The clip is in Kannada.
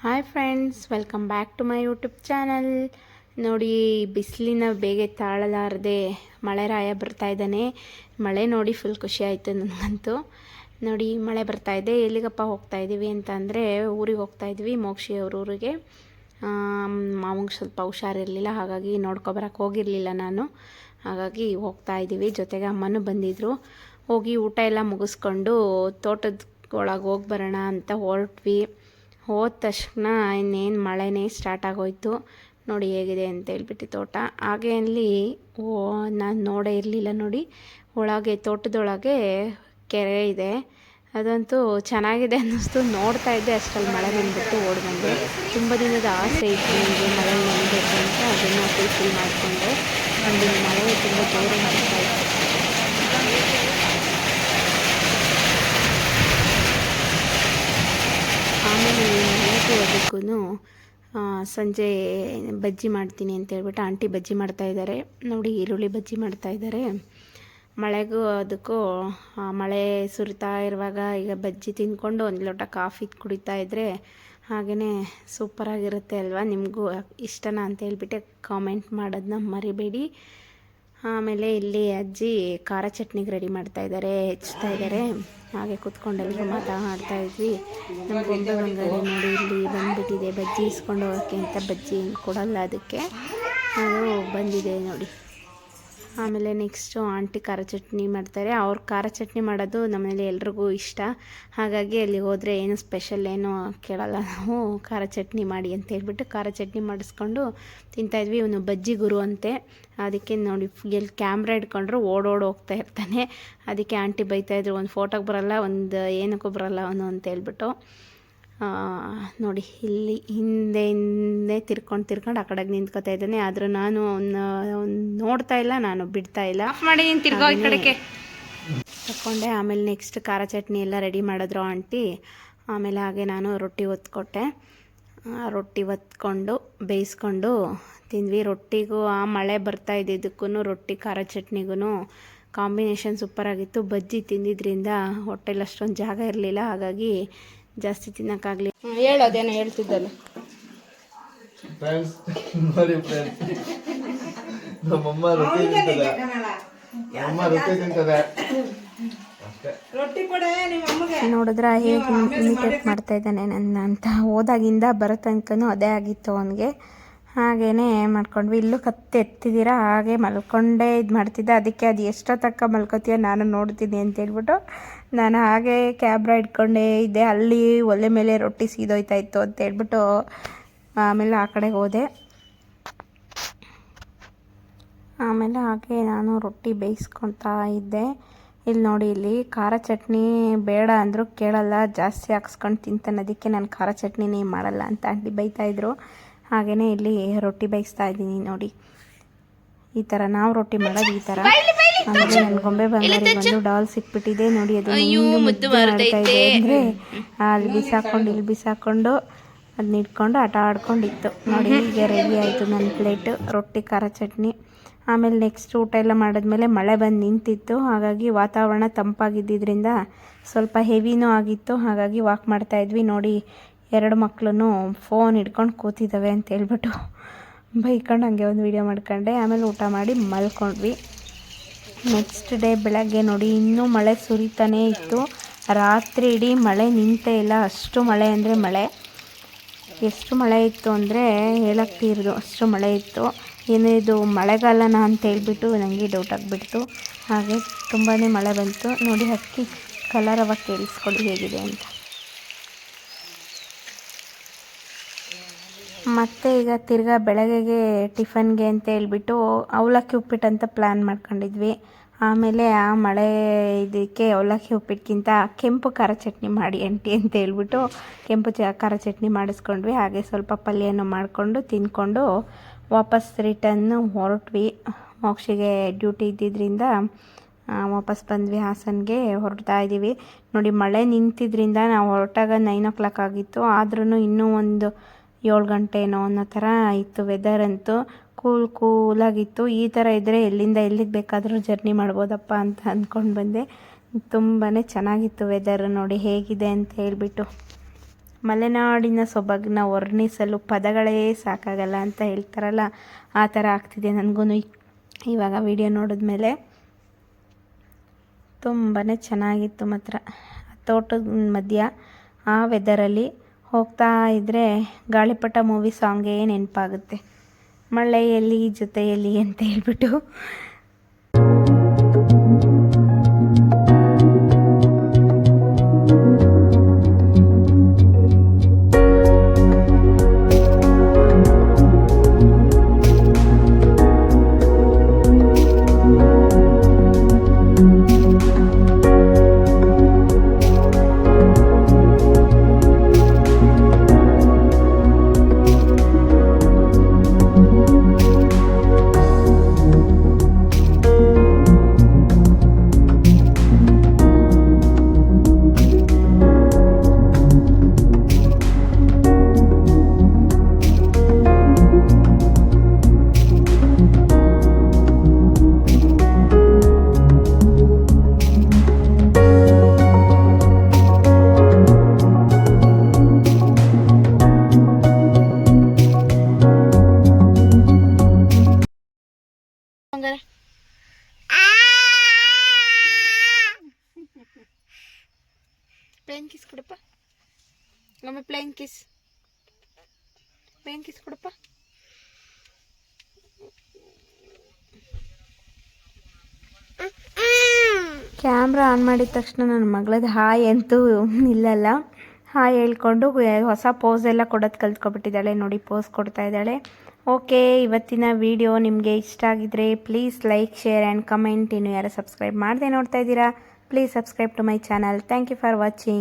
Hi friends, welcome back to my YouTube channel. ನೋಡಿ, ಬಿಸಿಲಿನ ಬೇಗ ತಾಳಲಾರದೆ ಮಳೆ ರಾಯ ಬರ್ತಾ ಇದ್ದಾನೆ. ಮಳೆ ನೋಡಿ ಫುಲ್ ಖುಷಿ ಆಯಿತು ನನಗಂತೂ. ನೋಡಿ, ಮಳೆ ಬರ್ತಾ ಇದೆ. ಎಲ್ಲಿಗಪ್ಪ ಹೋಗ್ತಾ ಇದ್ದೀವಿ ಅಂತ ಅಂದರೆ ಊರಿಗೆ ಹೋಗ್ತಾ ಇದ್ವಿ ಮೋಕ್ಷಿ ಅವ್ರ ಊರಿಗೆ. ಮಾವಂಗೆ ಸ್ವಲ್ಪ ಹುಷಾರಿರಲಿಲ್ಲ ಹಾಗಾಗಿ ನೋಡ್ಕೊಬರಕ್ಕೆ ಹೋಗಿರಲಿಲ್ಲ ನಾನು. ಹಾಗಾಗಿ ಹೋಗ್ತಾ ಇದ್ದೀವಿ ಜೊತೆಗೆ ಅಮ್ಮನೂ ಬಂದಿದ್ದರು ಹೋಗಿ ಊಟ ಎಲ್ಲ ಮುಗಿಸ್ಕೊಂಡು ತೋಟದ ಒಳಗೆ ಹೋಗಿ ಬರೋಣ ಅಂತ ಹೊರಟ್ವಿ. ಹೋದ ತಕ್ಷಣ ಇನ್ನೇನು ಮಳೆನೇ ಸ್ಟಾರ್ಟ್ ಆಗೋಯ್ತು. ನೋಡಿ ಹೇಗಿದೆ ಅಂತ ಹೇಳ್ಬಿಟ್ಟು ತೋಟ. ಹಾಗೆ ಅಲ್ಲಿ, ಓ, ನಾನು ನೋಡೇ ಇರಲಿಲ್ಲ ನೋಡಿ. ಒಳಗೆ, ತೋಟದೊಳಗೆ ಕೆರೆ ಇದೆ. ಅದಂತೂ ಚೆನ್ನಾಗಿದೆ ಅನ್ನಿಸ್ತು. ನೋಡ್ತಾ ಇದ್ದೆ ಅಷ್ಟರಲ್ಲಿ ಮಳೆ ಬಂದುಬಿಟ್ಟು ಓಡಿ ಬಂದೆ ತುಂಬ ದಿನದ ಆಸೆ ಇತ್ತು ನನಗೆ ಮಳೆ ಬಂದಬೇಕು ಅಂತ. ಅದನ್ನು ಫುಲ್ಫಿಲ್ ಮಾಡಿಕೊಂಡೆ. ಒಂದು ಮಳೆ ತುಂಬ ಜೋರ ಮಾಡ್ತಾ ಇತ್ತು. ಆಮೇಲೆ ಮನೆಗೆ ಅದಕ್ಕೂ ಸಂಜೆ ಬಜ್ಜಿ ಮಾಡ್ತೀನಿ ಅಂತ ಹೇಳ್ಬಿಟ್ಟು ಆಂಟಿ ಬಜ್ಜಿ ಮಾಡ್ತಾ ಇದ್ದಾರೆ. ನೋಡಿ ಈರುಳ್ಳಿ ಬಜ್ಜಿ ಮಾಡ್ತಾ ಇದ್ದಾರೆ. ಮಳೆಗೂ ಅದಕ್ಕೂ ಮಳೆ ಸುರಿತಾ ಇರುವಾಗ ಈಗ ಬಜ್ಜಿ ತಿಂದ್ಕೊಂಡು ಒಂದು ಲೋಟ ಕಾಫಿ ಕುಡಿತಾ ಇದ್ದರೆ ಹಾಗೆಯೇ ಸೂಪರಾಗಿರುತ್ತೆ ಅಲ್ವಾ? ನಿಮಗೂ ಇಷ್ಟನಾ ಅಂತ ಹೇಳ್ಬಿಟ್ಟು ಕಾಮೆಂಟ್ ಮಾಡೋದನ್ನ ಮರಿಬೇಡಿ. ಆಮೇಲೆ ಇಲ್ಲಿ ಅಜ್ಜಿ ಖಾರ ಚಟ್ನಿಗೆ ರೆಡಿ ಮಾಡ್ತಾ ಇದ್ದಾರೆ ಹೆಚ್ಚ್ತಾ ಇದ್ದಾರೆ ಹಾಗೆ ಕೂತ್ಕೊಂಡು ಎಲ್ಲರೂ ಮಾತಾಡ್ತಾ ಇದ್ವಿ. ನಮ್ಮ ಗೊಂಬೆ ಬಂಗಾರಿ ನೋಡಿ ಇಲ್ಲಿ ಬಂದ್ಬಿಟ್ಟಿದೆ. ಬಜ್ಜಿ ಇಸ್ಕೊಂಡು ಹೋಗೋಕ್ಕೆ ಅಂತ ಬಜ್ಜಿ ಕೊಡಲ್ಲ ಅದಕ್ಕೆ. ಅದು ಬಂದಿದೆ ನೋಡಿ. ಆಮೇಲೆ ನೆಕ್ಸ್ಟು ಆಂಟಿ ಖಾರ ಚಟ್ನಿ ಮಾಡ್ತಾರೆ. ಅವ್ರು ಖಾರ ಚಟ್ನಿ ಮಾಡೋದು ನಮ್ಮನೇಲಿ ಎಲ್ರಿಗೂ ಇಷ್ಟ. ಹಾಗಾಗಿ ಅಲ್ಲಿ ಹೋದರೆ ಏನು ಸ್ಪೆಷಲ್ ಏನು ಕೇಳಲ್ಲ ನಾವು. ಖಾರ ಚಟ್ನಿ ಮಾಡಿ ಅಂತ ಹೇಳ್ಬಿಟ್ಟು ಖಾರ ಚಟ್ನಿ ಮಾಡಿಸ್ಕೊಂಡು ತಿಂತಾಯಿದ್ವಿ ಇವನು ಬಜ್ಜಿ ಗುರು ಅಂತೆ. ಅದಕ್ಕೆ ನೋಡಿ ಎಲ್ಲಿ ಕ್ಯಾಮ್ರಾ ಇಟ್ಕೊಂಡ್ರು ಓಡೋಡಿ ಹೋಗ್ತಾ ಇರ್ತಾನೆ. ಅದಕ್ಕೆ ಆಂಟಿ ಬೈತಾಯಿದ್ರು ಒಂದು ಫೋಟೋಗೆ ಬರಲ್ಲ, ಒಂದು ಏನಕ್ಕೂ ಬರಲ್ಲ ಅವನು ಅಂತ ಹೇಳ್ಬಿಟ್ಟು. ನೋಡಿ ಇಲ್ಲಿ ಹಿಂದೆ ಹಿಂದೆ ತಿರ್ಕೊಂಡು ತಿರ್ಕೊಂಡು ಆ ಕಡೆಗೆ ನಿಂತ್ಕೊತಾ ಇದ್ದಾನೆ. ಆದರೂ ನಾನು ನೋಡ್ತಾ ಇಲ್ಲ ನಾನು ಬಿಡ್ತಾ ಇಲ್ಲ. ಮಾಡಿ ನೀನು ತಿರ್ಗೋ ಈ ಕಡೆಗೆ. ತಕ್ಕೊಂಡೆ. ಆಮೇಲೆ ನೆಕ್ಸ್ಟ್ ಖಾರ ಚಟ್ನಿ ಎಲ್ಲ ರೆಡಿ ಮಾಡಿದ್ರು ಆಂಟಿ. ಆಮೇಲೆ ಹಾಗೆ ನಾನು ರೊಟ್ಟಿ ಒತ್ಕೊಟ್ಟೆ. ಆ, ರೊಟ್ಟಿ ಒತ್ಕೊಂಡು ಬೇಯಿಸ್ಕೊಂಡು ತಿಂದ್ವಿ. ರೊಟ್ಟಿಗೂ ಆ ಮಳೆ ಬರ್ತಾ ಇದ್ದಿದ್ದಕ್ಕೂ ರೊಟ್ಟಿ ಖಾರ ಚಟ್ನಿಗೂ ಕಾಂಬಿನೇಷನ್ ಸೂಪರಾಗಿತ್ತು ಬಜ್ಜಿ ತಿಂದಿದ್ರಿಂದ ಹೊಟ್ಟೆಲಿ ಅಷ್ಟೊಂದು ಜಾಗ ಇರಲಿಲ್ಲ. ಹಾಗಾಗಿ ಜಾಸ್ತಿ ತಿನ್ನೋಕ್ಕಾಗಲಿ. ಹೇಳೋದೇನೋ ಹೇಳ್ತಿದ್ದಲ್ಲ. ಫ್ರೆಂಡ್ಸ್ ನೋಡಿ ಫ್ರೆಂಡ್ಸ್ ನಮ್ಮಮ್ಮ ರೊಟ್ಟಿ ತಿಂತದೆ. ಅಮ್ಮ ರೊಟ್ಟಿ ತಿಂತದೆ. ಅಷ್ಟೇ. ನೋಡಿದ್ರೆ ಹೇಗೆ ಇಮಿಟೇಟ್ ಮಾಡ್ತಾ ಇದ್ದಾನೆ ನನ್ನ ಅಂತ. ಹೋದಾಗಿಂದ ಬರೋ ತನಕನೂ ಅದೇ ಆಗಿತ್ತು ಅವನಿಗೆ. ಹಾಗೇನೆ ಮಾಡ್ಕೊಂಡ್ವಿ. ಇಲ್ಲೂ ಕತ್ತೆ ಎತ್ತಿದ್ದೀರಾ? ಹಾಗೆ ಮಲ್ಕೊಂಡೇ ಇದು ಮಾಡ್ತಿದ್ದೆ ಅದಕ್ಕೆ ಅದು ತಕ್ಕ ಮಲ್ಕೋತೀಯ ನಾನು ನೋಡ್ತೀನಿ ಅಂತ ಹೇಳ್ಬಿಟ್ಟು ನಾನು ಹಾಗೆ ಕ್ಯಾಬ್ರ ಇಟ್ಕೊಂಡೇ ಇದ್ದೆ ಅಲ್ಲಿ ಒಲೆ ಮೇಲೆ ರೊಟ್ಟಿ ಸೀದೋಯ್ತಾ ಇತ್ತು ಅಂತ ಹೇಳ್ಬಿಟ್ಟು ಆಮೇಲೆ ಆ ಕಡೆಗೆ ಹೋದೆ. ಆಮೇಲೆ ಹಾಗೆ ನಾನು ರೊಟ್ಟಿ ಬೇಯಿಸ್ಕೊತಾ ಇದ್ದೆ. ಇಲ್ಲಿ ನೋಡಿ ಇಲ್ಲಿ ಖಾರ ಚಟ್ನಿ ಬೇಡ ಅಂದರೂ ಕೇಳಲ್ಲ, ಜಾಸ್ತಿ ಹಾಕ್ಸ್ಕೊಂಡು ತಿಂತಾನೆ, ಅದಕ್ಕೆ ನಾನು ಖಾರ ಚಟ್ನಿನೇ ಮಾಡಲ್ಲ ಅಂತ ಅಂಟಿ ಬೈತಾಯಿದ್ರು ಹಾಗೆಯೇ ಇಲ್ಲಿ ರೊಟ್ಟಿ ಬೇಯಿಸ್ತಾ ಇದ್ದೀನಿ ನೋಡಿ. ಈ ಥರ ನಾವು ರೊಟ್ಟಿ ಮಾಡೋದು ಈ ಥರ ಆಮೇಲೆ ನನ್ನ ಗೊಂಬೆ ಬಂಗಾರಿ ಬಂದು ಡಾಲ್ ಸಿಕ್ಬಿಟ್ಟಿದೆ. ನೋಡಿ ಅದು ಹೆಂಗೆ ಮುದ್ದು ಮಾಡ್ತಾ ಇದೆ ಅಂದರೆ ಅಲ್ಲಿ ಬಿಸಾಕೊಂಡು ಇಲ್ಲಿ ಬಿಸಾಕೊಂಡು ಅದನ್ನ ಇಟ್ಕೊಂಡು ಆಟ ಆಡ್ಕೊಂಡಿತ್ತು. ನೋಡಿ ಈಗ ರೆಡಿ ಆಯಿತು ನನ್ನ ಪ್ಲೇಟ್ ರೊಟ್ಟಿ ಖಾರ ಚಟ್ನಿ. ಆಮೇಲೆ ನೆಕ್ಸ್ಟ್ ಊಟ ಎಲ್ಲ ಮಾಡಿದ್ಮೇಲೆ ಮಳೆ ಬಂದು ನಿಂತಿತ್ತು. ಹಾಗಾಗಿ ವಾತಾವರಣ ತಂಪಾಗಿದ್ದರಿಂದ ಸ್ವಲ್ಪ ಹೆವಿನೂ ಆಗಿತ್ತು. ಹಾಗಾಗಿ ವಾಕ್ ಮಾಡ್ತಾ ಇದ್ವಿ. ನೋಡಿ ಎರಡು ಮಕ್ಕಳು ಫೋನ್ ಹಿಡ್ಕೊಂಡು ಕೂತಿದ್ದಾವೆ ಅಂತ ಹೇಳ್ಬಿಟ್ಟು ಬೈಕೊಂಡು ಹಂಗೆ ಒಂದು ವೀಡಿಯೋ ಮಾಡ್ಕೊಂಡೆ. ಆಮೇಲೆ ಊಟ ಮಾಡಿ ಮಲ್ಕೊಂಡ್ವಿ. ನೆಕ್ಸ್ಟ್ ಡೇ ಬೆಳಗ್ಗೆ ನೋಡಿ ಇನ್ನೂ ಮಳೆ ಸುರಿತಾನೇ ಇತ್ತು. ರಾತ್ರಿ ಇಡೀ ಮಳೆ ನಿಂತೇ ಇಲ್ಲ. ಅಷ್ಟು ಮಳೆ ಅಂದರೆ ಮಳೆ. ಎಷ್ಟು ಮಳೆ ಇತ್ತು ಅಂದರೆ ಹೇಳಕ್ತಿರೋದು ಅಷ್ಟು ಮಳೆ ಇತ್ತು. ಏನು ಇದು ಮಳೆಗಾಲನ ಅಂತ ಹೇಳ್ಬಿಟ್ಟು ನನಗೆ ಡೌಟ್ ಆಗಿಬಿಡ್ತು. ಹಾಗೆ ತುಂಬಾ ಮಳೆ ಬಂತು. ನೋಡಿ ಹಕ್ಕಿ ಅವಾಗ ಕೇಳಿಸ್ಕೊಳ್ಳಿ ಹೇಗಿದೆ ಅಂತ. ಮತ್ತೆ ಈಗ ತಿರ್ಗಾ ಬೆಳಗ್ಗೆಗೆ ಟಿಫನ್ಗೆ ಅಂತ ಹೇಳ್ಬಿಟ್ಟು ಅವಲಕ್ಕಿ ಉಪ್ಪಿಟ್ಟು ಅಂತ ಪ್ಲ್ಯಾನ್ ಮಾಡ್ಕೊಂಡಿದ್ವಿ. ಆಮೇಲೆ ಆ ಮಳೆ ಇದಕ್ಕೆ ಅವಲಕ್ಕಿ ಉಪ್ಪಿಟ್ಟಿಗಿಂತ ಕೆಂಪು ಖಾರ ಚಟ್ನಿ ಮಾಡಿ ಅಂಟಿ ಅಂತ ಹೇಳ್ಬಿಟ್ಟು ಕೆಂಪು ಚ ಖಾರ ಚಟ್ನಿ ಮಾಡಿಸ್ಕೊಂಡ್ವಿ. ಹಾಗೆ ಸ್ವಲ್ಪ ಪಲ್ಯನೂ ಮಾಡಿಕೊಂಡು ತಿಂದ್ಕೊಂಡು ವಾಪಸ್ ರಿಟರ್ನ್ ಹೊರಟ್ವಿ. ಮೋಕ್ಷಿಗೆ ಡ್ಯೂಟಿ ಇದ್ದಿದ್ದರಿಂದ ವಾಪಸ್ ಬಂದ್ವಿ ಹಾಸನ್ಗೆ ಹೊರಡ್ತಾ ಇದ್ದೀವಿ. ನೋಡಿ ಮಳೆ ನಿಂತಿದ್ರಿಂದ ನಾವು ಹೊರಟಾಗ ನೈನ್ ಓ ಕ್ಲಾಕ್ ಆಗಿತ್ತು. ಆದ್ರೂ ಇನ್ನೂ ಒಂದು ಏಳು ಗಂಟೆನೋ ಅನ್ನೋ ಥರ ಇತ್ತು ವೆದರ್ ಅಂತೂ. ಕೂಲ್ ಕೂಲಾಗಿತ್ತು. ಈ ಥರ ಇದ್ದರೆ ಎಲ್ಲಿಂದ ಎಲ್ಲಿಗೆ ಬೇಕಾದರೂ ಜರ್ನಿ ಮಾಡ್ಬೋದಪ್ಪ ಅಂತ ಅಂದ್ಕೊಂಡು ಬಂದೆ. ತುಂಬಾ ಚೆನ್ನಾಗಿತ್ತು ವೆದರ್ ನೋಡಿ ಹೇಗಿದೆ ಅಂತ ಹೇಳಿಬಿಟ್ಟು. ಮಲೆನಾಡಿನ ಸೊಬಗನ್ನ ವರ್ಣಿಸಲು ಪದಗಳೇ ಸಾಕಾಗಲ್ಲ ಅಂತ ಹೇಳ್ತಾರಲ್ಲ, ಆ ಥರ ಆಗ್ತಿದೆ ನನಗೂ ಇವಾಗ ವಿಡಿಯೋ ನೋಡಿದ್ಮೇಲೆ ತುಂಬಾ ಚೆನ್ನಾಗಿತ್ತು ಮಾತ್ರ. ತೋಟದ ಮಧ್ಯ ಆ ವೆದರಲ್ಲಿ ಹೋಗ್ತಾ ಇದ್ದರೆ ಗಾಳಿಪಟ ಮೂವಿ ಸಾಂಗೇ ನೆನಪಾಗುತ್ತೆ. ಮಳೆಯಲ್ಲಿ ಜೊತೆಯಲ್ಲಿ ಅಂತ ಹೇಳ್ಬಿಟ್ಟು. ಕಿಸ್ ಮೇನ್ ಕೊಡಪ್ಪ. ಕ್ಯಾಮ್ರಾ ಆನ್ ಮಾಡಿದ ತಕ್ಷಣ ನನ್ನ ಮಗಳದ್ದು ಹಾಯ್ ಅಂತೂ ನಿಲ್ಲಲ್ಲ. ಹಾಯ್ ಹೇಳ್ಕೊಂಡು ಹೊಸ ಪೋಸ್ ಎಲ್ಲ ಕೊಡೋದು ಕಲ್ತ್ಕೊಬಿಟ್ಟಿದ್ದಾಳೆ. ನೋಡಿ ಪೋಸ್ ಕೊಡ್ತಾ ಇದ್ದಾಳೆ. ಓಕೆ ಇವತ್ತಿನ ವಿಡಿಯೋ ನಿಮಗೆ ಇಷ್ಟ ಆಗಿದ್ರೆ please like share and comment ಇನ್ನು ಯಾರು ಸಬ್ಸ್ಕ್ರೈಬ್ ಮಾಡದೆ ನೋಡ್ತಾ ಇದ್ದೀರಾ please subscribe to my channel thank you for watching